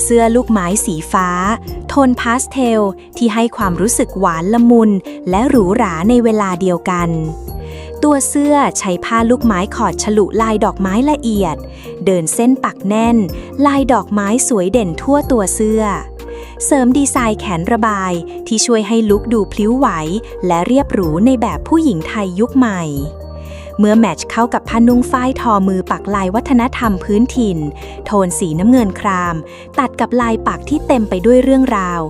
เสื้อลูกไม้สีฟ้า โทนพาสเทล ที่ให้ความรู้สึกหวานละมุน และหรูหราในเวลาเดียวกัน ตัวเสื้อใช้ผ้าลูกไม้ขอดฉลุลายดอกไม้ละเอียด เดินเส้นปักแน่น ลายดอกไม้สวยเด่นทั่วตัวเสื้อ เสริมดีไซน์แขนระบายที่ช่วยให้ลุคดูพลิ้วไหว และเรียบหรูในแบบผู้หญิงไทยยุคใหม่ เมื่อแมทช์เข้ากับผ้านุ่งฝ้ายทอมือปักลายวัฒนธรรมพื้นถิ่น โทนสีน้ำเงินคราม ตัดกับลายปักที่เต็มไปด้วยเรื่องราว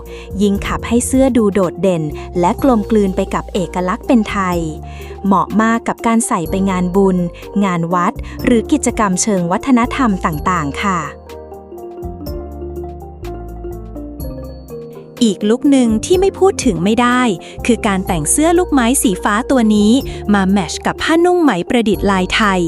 ยิ่งขับให้เสื้อดูโดดเด่น และกลมกลืนไปกับเอกลักษณ์เป็นไทย เหมาะมากกับการใส่ไปงานบุญ งานวัด หรือกิจกรรมเชิงวัฒนธรรมต่าง ๆ ค่ะ อีกลุกหนึ่งที่ไม่พูดถึงไม่ได้ คือการแต่งเสื้อลูกไม้สีฟ้าตัวนี้มาแมชกับผ้านุ่งไหมประดิษฐ์ลายไทย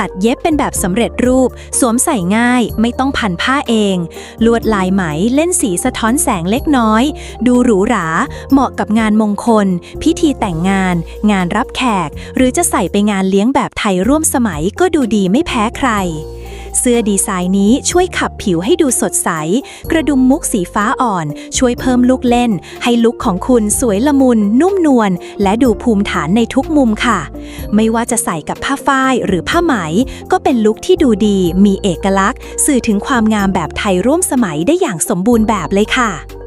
ตัดเย็บเป็นแบบสำเร็จรูป สวมใส่ง่ายไม่ต้องพันผ้าเอง ลวดลายไหมเล่นสีสะท้อนแสงเล็กน้อย ดูหรูหรา เหมาะกับงานมงคล พิธีแต่งงาน งานรับแขก หรือจะใส่ไปงานเลี้ยงแบบไทยร่วมสมัยก็ดูดีไม่แพ้ใคร เสื้อดีไซน์นี้ช่วยขับผิวให้ดูสดใส กระดุมมุกสีฟ้าอ่อน ช่วยเพิ่มลุกเล่น ให้ลุกของคุณสวยละมุน นุ่มนวลและดูภูมิฐานในทุกมุมค่ะ ไม่ว่าจะใส่กับผ้าฝ้ายหรือผ้าไหม ก็เป็นลุคที่ดูดี มีเอกลักษณ์ สื่อถึงความงามแบบไทยร่วมสมัยได้อย่างสมบูรณ์แบบเลยค่ะ